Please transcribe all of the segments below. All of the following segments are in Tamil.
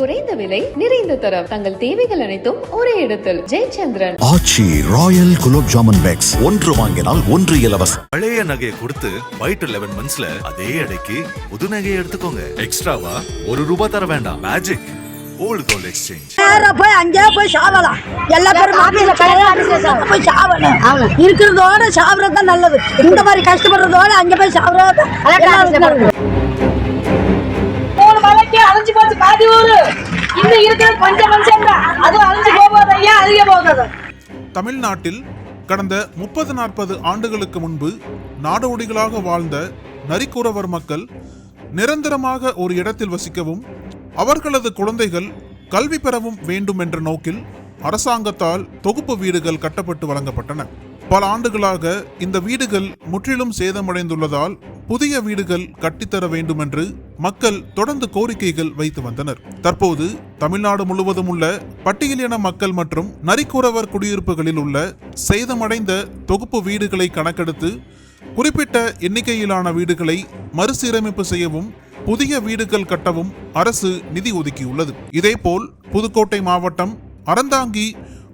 குறைந்த விலை நிறைந்த தரம். தங்கள் தேவைகள் அனைத்தும் ஒரே இடத்தில். Jayachandran. Aachi royal gulab jamun packs. ஒன்று வாங்கினால் ஒன்று இலவசம். பழைய நகையை கொடுத்து ஒயிட் லெவன் மந்த்ஸ்ல அதே எடைக்கு புது நகையை எடுத்துக்கோங்க. எக்ஸ்ட்ராவா ஒரு ரூபாய் தர வேண்டாம். மேஜிக் ஓல்டு கோல்ட் எக்ஸ்சேஞ்ச் நேரா போய் அங்கேயே போய் சாவலாம் எல்லா பேரும் மாப்பிள்ள கல்யாணம் போய் சாவணும் இருக்கிறதோட சாவறது தான் நல்லது. இந்த மாதிரி கஷ்டப்படுறதோட அங்க போய் சாவறது இன்னும் மனுஷன் அழிஞ்சு போகாது ஐயா போகாது. தமிழ்நாட்டில் கடந்த முப்பது நாற்பது ஆண்டுகளுக்கு முன்பு நாடோடிகளாக வாழ்ந்த நரிக்குறவர் மக்கள் நிரந்தரமாக ஒரு இடத்தில் வசிக்கவும் அவர்களது குழந்தைகள் கல்வி பெறவும் வேண்டும் என்ற நோக்கில் அரசாங்கத்தால் தொகுப்பு வீடுகள் கட்டப்பட்டு வழங்கப்பட்டன. பல ஆண்டுகளாக இந்த வீடுகள் முற்றிலும் சேதமடைந்துள்ளதால் புதிய வீடுகள் கட்டித்தர வேண்டும் என்று மக்கள் தொடர்ந்து கோரிக்கைகள் வைத்து வந்தனர். தற்போது தமிழ்நாடு முழுவதும் உள்ள பட்டியலின மக்கள் மற்றும் நரிக்குறவர் குடியிருப்புகளில் உள்ள சேதமடைந்த தொகுப்பு வீடுகளை கணக்கெடுத்து குறிப்பிட்ட எண்ணிக்கையிலான வீடுகளை மறுசீரமைப்பு செய்யவும் புதிய வீடுகள் கட்டவும் அரசு நிதி ஒதுக்கியுள்ளது. இதேபோல் புதுக்கோட்டை மாவட்டம் அறந்தாங்கி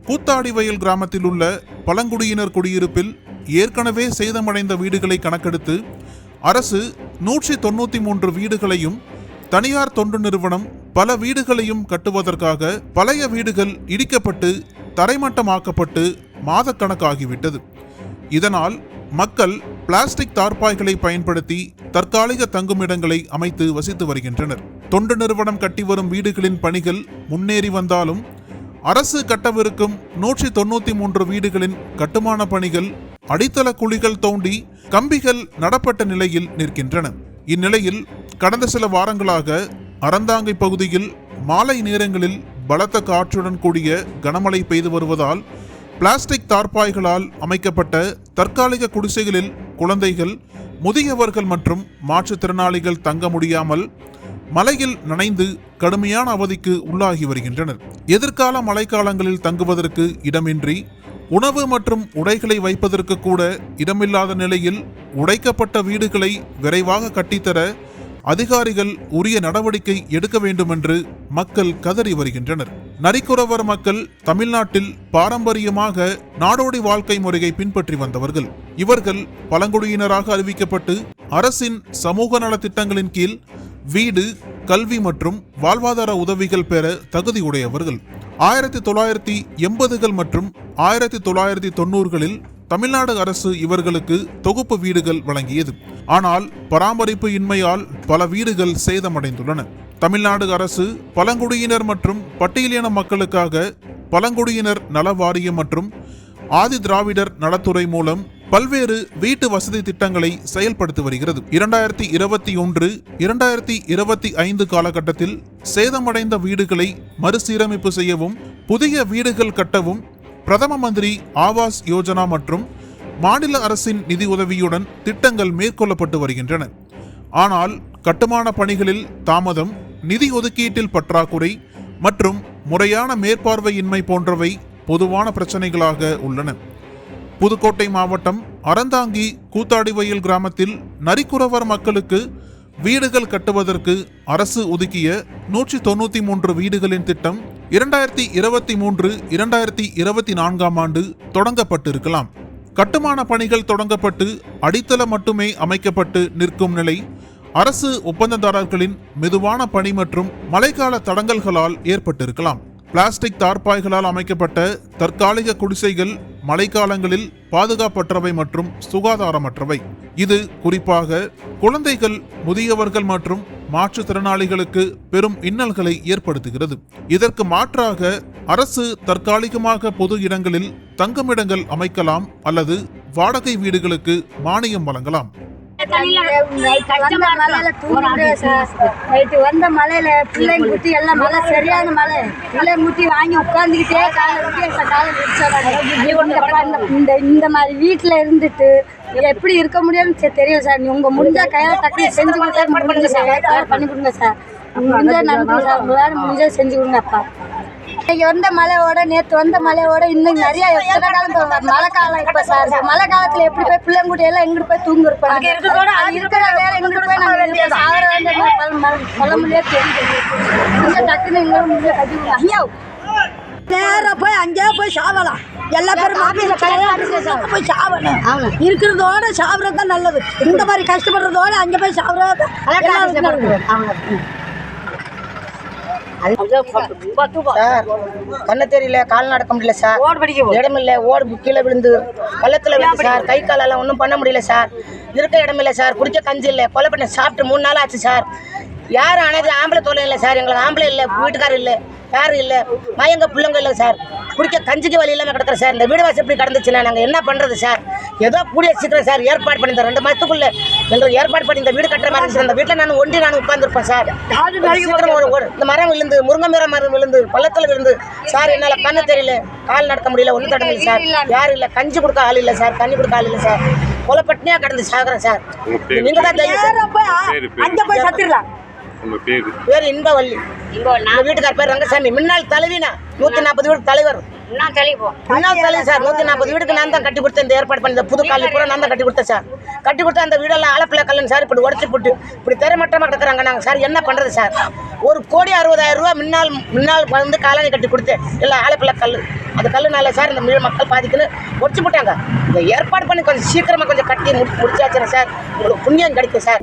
கூத்தாடிவயல் கிராமத்தில் உள்ள பழங்குடியினர் குடியிருப்பில் ஏற்கனவே சேதமடைந்த வீடுகளை கணக்கெடுத்து அரசு நூற்றி தொண்ணூற்றி மூன்று வீடுகளையும் தனியார் தொண்டு நிறுவனம் பல வீடுகளையும் கட்டுவதற்காக பழைய வீடுகள் இடிக்கப்பட்டு தரைமட்டமாக்கப்பட்டு மாதக்கணக்காகிவிட்டது. இதனால் மக்கள் பிளாஸ்டிக் தார்பாய்களை பயன்படுத்தி தற்காலிக தங்குமிடங்களை அமைத்து வசித்து வருகின்றனர். தொண்டு நிறுவனம் கட்டி வரும் வீடுகளின் பணிகள் முன்னேறி வந்தாலும் அரசு கட்டவிருக்கும் நூற்றி தொண்ணூற்றி மூன்று வீடுகளின் கட்டுமான பணிகள் அடித்தள குழிகள் தோண்டி கம்பிகள் நடப்பட்ட நிலையில் நிற்கின்றன. இந்நிலையில் கடந்த சில வாரங்களாக அறந்தாங்கை பகுதியில் மாலை நேரங்களில் பலத்த காற்றுடன் கூடிய கனமழை பெய்து வருவதால் பிளாஸ்டிக் தார்பாய்களால் அமைக்கப்பட்ட தற்காலிக குடிசைகளில் குழந்தைகள் முதியவர்கள் மற்றும் மாற்றுத்திறனாளிகள் தங்க முடியாமல் மலையில் நனைந்து கடுமையான அவதிக்கு உள்ளாகி வருகின்றனர். எதிர்கால மழைக்காலங்களில் தங்குவதற்கு இடமின்றி உணவு மற்றும் உடைகளை வைப்பதற்கு கூட இடமில்லாத நிலையில் உடைக்கப்பட்ட வீடுகளை விரைவாக கட்டித்தர அதிகாரிகள் உரிய நடவடிக்கை எடுக்க வேண்டும் என்று மக்கள் கதறி வருகின்றனர். நரிக்குறவர் மக்கள் தமிழ்நாட்டில் பாரம்பரியமாக நாடோடி வாழ்க்கை முறையை பின்பற்றி வந்தவர்கள். இவர்கள் பழங்குடியினராக அறிவிக்கப்பட்டு அரசின் சமூக நலத்திட்டங்களின் கீழ் வீடு கல்வி மற்றும் வாழ்வாதார உதவிகள் பெற தகுதியுடையவர்கள். ஆயிரத்தி தொள்ளாயிரத்தி எண்பதுகள் மற்றும் ஆயிரத்தி தொள்ளாயிரத்தி தொண்ணூறுகளில் தமிழ்நாடு அரசு இவர்களுக்கு தொகுப்பு வீடுகள் வழங்கியது. ஆனால் பராமரிப்பு இன்மையால் பல வீடுகள் சேதமடைந்துள்ளன. தமிழ்நாடு அரசு பழங்குடியினர் மற்றும் பட்டியலின மக்களுக்காக பழங்குடியினர் நல வாரியம் மற்றும் ஆதி திராவிடர் நலத்துறை மூலம் பல்வேறு வீட்டு வசதி திட்டங்களை செயல்படுத்தி வருகிறது. இரண்டாயிரத்தி இருபத்தி ஒன்று இரண்டாயிரத்தி இருபத்தி ஐந்து காலகட்டத்தில் சேதமடைந்த வீடுகளை மறுசீரமைப்பு செய்யவும் புதிய வீடுகள் கட்டவும் பிரதம மந்திரி ஆவாஸ் யோஜனா மற்றும் மாநில அரசின் நிதி உதவியுடன் திட்டங்கள் மேற்கொள்ளப்பட்டு வருகின்றன. ஆனால் கட்டுமான பணிகளில் தாமதம் நிதி ஒதுக்கீட்டில் பற்றாக்குறை மற்றும் முறையான மேற்பார்வையின்மை போன்றவை பொதுவான பிரச்சனைகளாக உள்ளன. புதுக்கோட்டை மாவட்டம் அறந்தாங்கி கூத்தாடிவயல் கிராமத்தில் நரிக்குறவர் மக்களுக்கு வீடுகள் கட்டுவதற்கு அரசு ஒதுக்கிய நூற்றி தொண்ணூத்தி மூன்று வீடுகளின் திட்டம் இரண்டாயிரத்தி இருபத்தி மூன்று இரண்டாயிரத்தி இருபத்தி நான்காம் ஆண்டு தொடங்கப்பட்டிருக்கலாம். கட்டுமான பணிகள் தொடங்கப்பட்டு அடித்தளம் மட்டுமே அமைக்கப்பட்டு நிற்கும் நிலை அரசு ஒப்பந்ததாரர்களின் மெதுவான பணி மற்றும் மழைக்கால தடங்கல்களால் ஏற்பட்டிருக்கலாம். பிளாஸ்டிக் தார்பாய்களால் அமைக்கப்பட்ட தற்காலிக குடிசைகள் மழைக்காலங்களில் பாதுகாப்பற்றவை மற்றும் சுகாதாரமற்றவை. இது குறிப்பாக குழந்தைகள் முதியவர்கள் மற்றும் மாற்றுத்திறனாளிகளுக்கு பெரும் இன்னல்களை ஏற்படுத்துகிறது. இதற்கு மாற்றாக அரசு தற்காலிகமாக பொது இடங்களில் தங்குமிடங்கள் அமைக்கலாம் அல்லது வாடகை வீடுகளுக்கு மானியம் வழங்கலாம். நைட்டு வந்த மலையில பிள்ளைங்க குட்டி எல்லாம் மழை சரியான மழை பிள்ளைங்க குட்டி வாங்கி உட்காந்துக்கிட்டே காலை விரிச்சாங்க இந்த இந்த மாதிரி வீட்டுல இருந்துட்டு எப்படி இருக்க முடியும்னு தெரியும் சார். உங்க முடிஞ்சா கையில டக்கு செஞ்சு கொடுத்தா பண்ணி கொடுங்க சார். முடிஞ்சா நன்றி சார். உங்களால முடிஞ்சா செஞ்சு கொடுங்க அப்பா. இன்னைக்கு வந்த மழையோட நேற்று வந்த மழையோட இன்னும் நிறைய எத்தனை காலம். மழை காலம் இப்ப சார் மழை காலத்துல எப்படி போய் பிள்ளைங்குடி எல்லாம் எங்கிட்டு போய் தூங்க இருப்பாங்க அது இருக்கிற வேலை எங்கிட்டு போய் நாங்க இங்க சாவர சொல்ல முடியாது தெரியுது. இங்க டக்குன்னு எங்களை முடியல கட்டி விடுங்க. ஐயா! நேரா போய் அங்கேயே போய் சாவலாம். எல்லா பேரும் மாப்பிள்ள போய் சாவணும். இருக்கிறதோட சாவறது தான் நல்லது. இந்த மாதிரி கஷ்டப்படுறதோட அங்கே போய் சாவறது சார் கண்ணு தெரியல கால் நடக்க முடியல சார். இடம் இல்ல ஓடு கீழே விழுந்து பள்ளத்துல விழுந்து சார். கை காலெல்லாம் ஒன்றும் பண்ண முடியல சார். இருக்க இடம் இல்லை சார். குடிக்க கஞ்சி இல்லை. கொலை பண்ண சாப்பிட்டு மூணு நாள் ஆச்சு சார். யாரும் அனைத்து ஆம்பளை தொழில் இல்லை சார். எங்களுக்கு ஆம்பளை இல்லை வீட்டுக்காரர் இல்லை யாரும் இல்லை மயங்க பிள்ளைங்க இல்லை சார். குடிக்க கஞ்சிக்கு வழி இல்லாமல் கிடக்குற சார். இந்த வீடு வாசி எப்படி கிடந்துச்சுன்னா நாங்கள் என்ன பண்ணுறது சார்? ஏதோ கூடிய சீக்கிரம் சார் ஏற்பாடு பண்ணி இந்த ரெண்டு மாதத்துக்குள்ள எங்களுக்கு ஏற்பாடு பண்ணி இந்த வீடு கட்டுற மாதிரி இருந்துச்சு அந்த வீட்டில் நான் ஒண்டி நான் உட்காந்துருப்பேன் சார். சீக்கிரம் ஒரு இந்த மரம் விழுந்து முருங்கை மரம் மரம் விழுந்து பள்ளத்தில் விழுந்து சார் என்னால் கண்ணு தெரியல. கால் நடக்க முடியல ஒன்றும் தட முடியல சார். யாரும் இல்லை. கஞ்சி கொடுக்க ஆள் இல்லை சார். தண்ணி கொடுக்க ஆள் இல்லை சார். கொலை பட்டினியாக கிடந்து சாகுறேன் சார். நீங்கள் தான் அங்கே போய் சத்திரலாம். உங்க பேரு? பேர் இன்பவள்ளி இந்த வீட்டுக்கார பேர் ரங்கசாமி. முன்னாள் தலைவினா நூற்றி நாற்பது வீடு தலைவர். முன்னாள் தலைவர் சார் நூற்றி நாற்பது வீடுக்கு நான் தான் கட்டி கொடுத்தேன். இந்த ஏற்பாடு பண்ணி இந்த புது காலி பூரா நான் தான் கட்டி கொடுத்தேன் சார். கட்டி கொடுத்த அந்த வீடெல்லாம் ஆலப்பிள்ளை கல்லுன்னு சார் இப்படி உடச்சி போட்டு இப்படி திறமட்டமாக கிடக்குறாங்க நாங்கள் சார். என்ன பண்ணுறது சார்? ஒரு கோடி அறுபதாயிரம் ரூபா முன்னால் முன்னால் வந்து காலனி கட்டி கொடுத்தேன் இல்லை ஆலப்பிள்ளை கல் அந்த கல்லுனால சார் இந்த மீ- மக்கள் பாதிக்குன்னு உடச்சி போட்டாங்க. இந்த ஏற்பாடு பண்ணி கொஞ்சம் சீக்கிரமாக கொஞ்சம் கட்டி முடி முடிச்சாச்சுன்னா சார். உங்களுக்கு புண்ணியம் கிடைக்கும் சார்.